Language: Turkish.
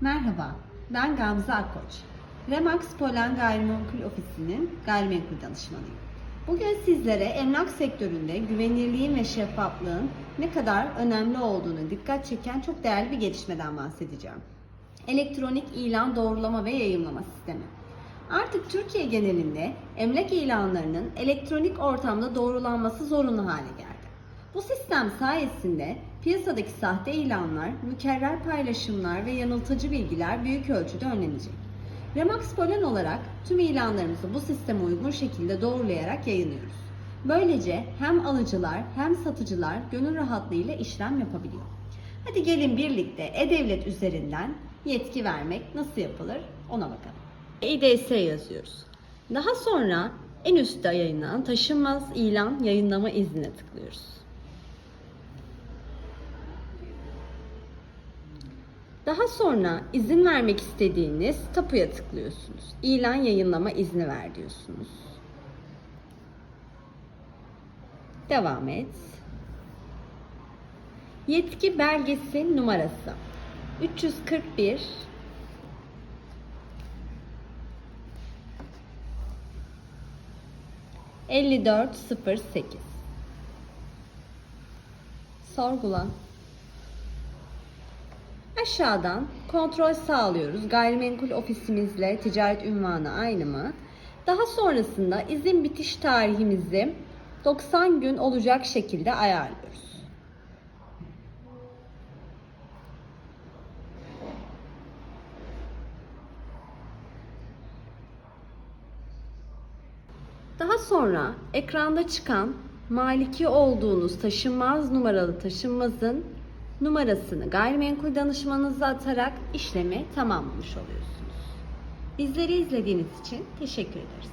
Merhaba, ben Gamze Akkoç. Remax Polen Gayrimenkul Ofisi'nin gayrimenkul danışmanıyım. Bugün sizlere emlak sektöründe güvenilirliğin ve şeffaflığın ne kadar önemli olduğunu dikkat çeken çok değerli bir gelişmeden bahsedeceğim. Elektronik ilan doğrulama ve yayınlama sistemi. Artık Türkiye genelinde emlak ilanlarının elektronik ortamda doğrulanması zorunlu hale geldi. Bu sistem sayesinde piyasadaki sahte ilanlar, mükerrer paylaşımlar ve yanıltıcı bilgiler büyük ölçüde önlenecek. Remax Polen olarak tüm ilanlarımızı bu sisteme uygun şekilde doğrulayarak yayınlıyoruz. Böylece hem alıcılar hem satıcılar gönül rahatlığıyla işlem yapabiliyor. Hadi gelin birlikte E-Devlet üzerinden yetki vermek nasıl yapılır ona bakalım. İDS yazıyoruz. Daha sonra en üstte yayınlanan taşınmaz ilan yayınlama iznine tıklıyoruz. Daha sonra izin vermek istediğiniz tapuya tıklıyorsunuz. İlan yayınlama izni ver diyorsunuz. Devam et. Yetki belgesi numarası 341 5408 Sorgula Aşağıdan kontrol sağlıyoruz. Gayrimenkul ofisimizle ticaret ünvanı aynı mı? Daha sonrasında izin bitiş tarihimizi 90 gün olacak şekilde ayarlıyoruz. Daha sonra ekranda çıkan maliki olduğunuz taşınmaz numaralı taşınmazın numarasını gayrimenkul danışmanınıza atarak işlemi tamamlamış oluyorsunuz. Bizleri izlediğiniz için teşekkür ederiz.